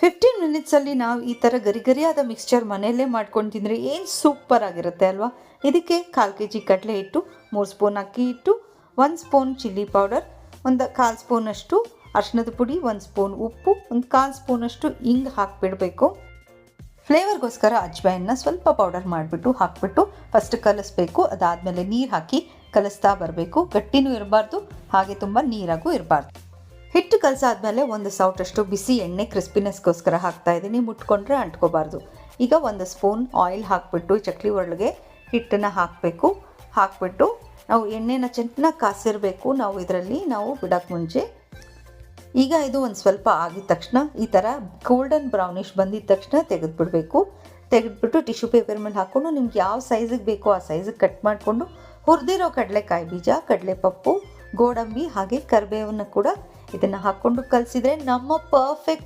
Fifteen ಮಿನಿಟ್ಸಲ್ಲಿ ನಾವು ಈ ಥರ ಗರಿ ಗರಿಯಾದ ಮಿಕ್ಸ್ಚರ್ ಮನೆಯಲ್ಲೇ ಮಾಡ್ಕೊಂಡು ತಿಂದರೆ ಏನು ಸೂಪರ್ ಆಗಿರುತ್ತೆ ಅಲ್ವಾ? ಇದಕ್ಕೆ ಕಾಲು ಕೆ ಜಿ ಕಡಲೆ ಹಿಟ್ಟು, ಮೂರು ಸ್ಪೂನ್ ಅಕ್ಕಿ ಹಿಟ್ಟು, ಒಂದು ಸ್ಪೂನ್ ಚಿಲ್ಲಿ ಪೌಡರ್ ಒಂದು ಕಾಲು ಸ್ಪೂನಷ್ಟು ಅರ್ಶಿನದ ಪುಡಿ, ಒಂದು ಸ್ಪೂನ್ ಉಪ್ಪು, ಒಂದು ಕಾಲು ಸ್ಪೂನಷ್ಟು ಹಿಂಗೆ ಹಾಕಿಬಿಡಬೇಕು. ಫ್ಲೇವರ್ಗೋಸ್ಕರ ಅಜ್ವಾಯನ್ನ ಸ್ವಲ್ಪ ಪೌಡರ್ ಮಾಡಿಬಿಟ್ಟು ಹಾಕಿಬಿಟ್ಟು ಫಸ್ಟ್ ಕಲಿಸ್ಬೇಕು. ಅದಾದಮೇಲೆ ನೀರು ಹಾಕಿ ಕಲಿಸ್ತಾ ಬರಬೇಕು. ಗಟ್ಟಿನೂ ಇರಬಾರ್ದು, ಹಾಗೆ ತುಂಬ ನೀರಾಗೂ ಇರಬಾರ್ದು. ಹಿಟ್ಟು ಕಲಸಾದ್ಮೇಲೆ ಒಂದು ಸೌಟಷ್ಟು ಬಿಸಿ ಎಣ್ಣೆ ಕ್ರಿಸ್ಪಿನೆಸ್ಗೋಸ್ಕರ ಹಾಕ್ತಾ ಇದ್ದೀನಿ. ಮುಟ್ಕೊಂಡ್ರೆ ಅಂಟ್ಕೋಬಾರ್ದು. ಈಗ ಒಂದು ಸ್ಪೂನ್ ಆಯಿಲ್ ಹಾಕ್ಬಿಟ್ಟು ಚಕ್ಲಿ ಒಳಗೆ ಹಿಟ್ಟನ್ನು ಹಾಕಬೇಕು. ಹಾಕ್ಬಿಟ್ಟು ನಾವು ಎಣ್ಣೆನ ಚೆನ್ನಾಗಿ ಕಾಸಿರಬೇಕು. ನಾವು ಇದರಲ್ಲಿ ನಾವು ಬಿಡೋಕ್ಕೆ ಮುಂಚೆ. ಈಗ ಇದು ಒಂದು ಸ್ವಲ್ಪ ಆಗಿದ ತಕ್ಷಣ ಈ ಥರ ಗೋಲ್ಡನ್ ಬ್ರೌನಿಷ್ ಬಂದಿದ ತಕ್ಷಣ ತೆಗೆದುಬಿಡಬೇಕು. ತೆಗೆದುಬಿಟ್ಟು ಟಿಶ್ಯೂ ಪೇಪರ್ ಮೇಲೆ ಹಾಕ್ಕೊಂಡು ನಿಮ್ಗೆ ಯಾವ ಸೈಜಿಗೆ ಬೇಕೋ ಆ ಸೈಜಿಗೆ ಕಟ್ ಮಾಡಿಕೊಂಡು ಹುರಿದಿರೋ ಕಡಲೆಕಾಯಿ ಬೀಜ, ಕಡಲೆಪಪ್ಪು ಗೋಡಂಬಿ ಹಾಗೆ ಕರಿಬೇವನ್ನು ಕೂಡ ಇದನ್ನು ಹಾಕ್ಕೊಂಡು ಕಲಿಸಿದ್ರೆ ನಮ್ಮ ಪರ್ಫೆಕ್ಟ್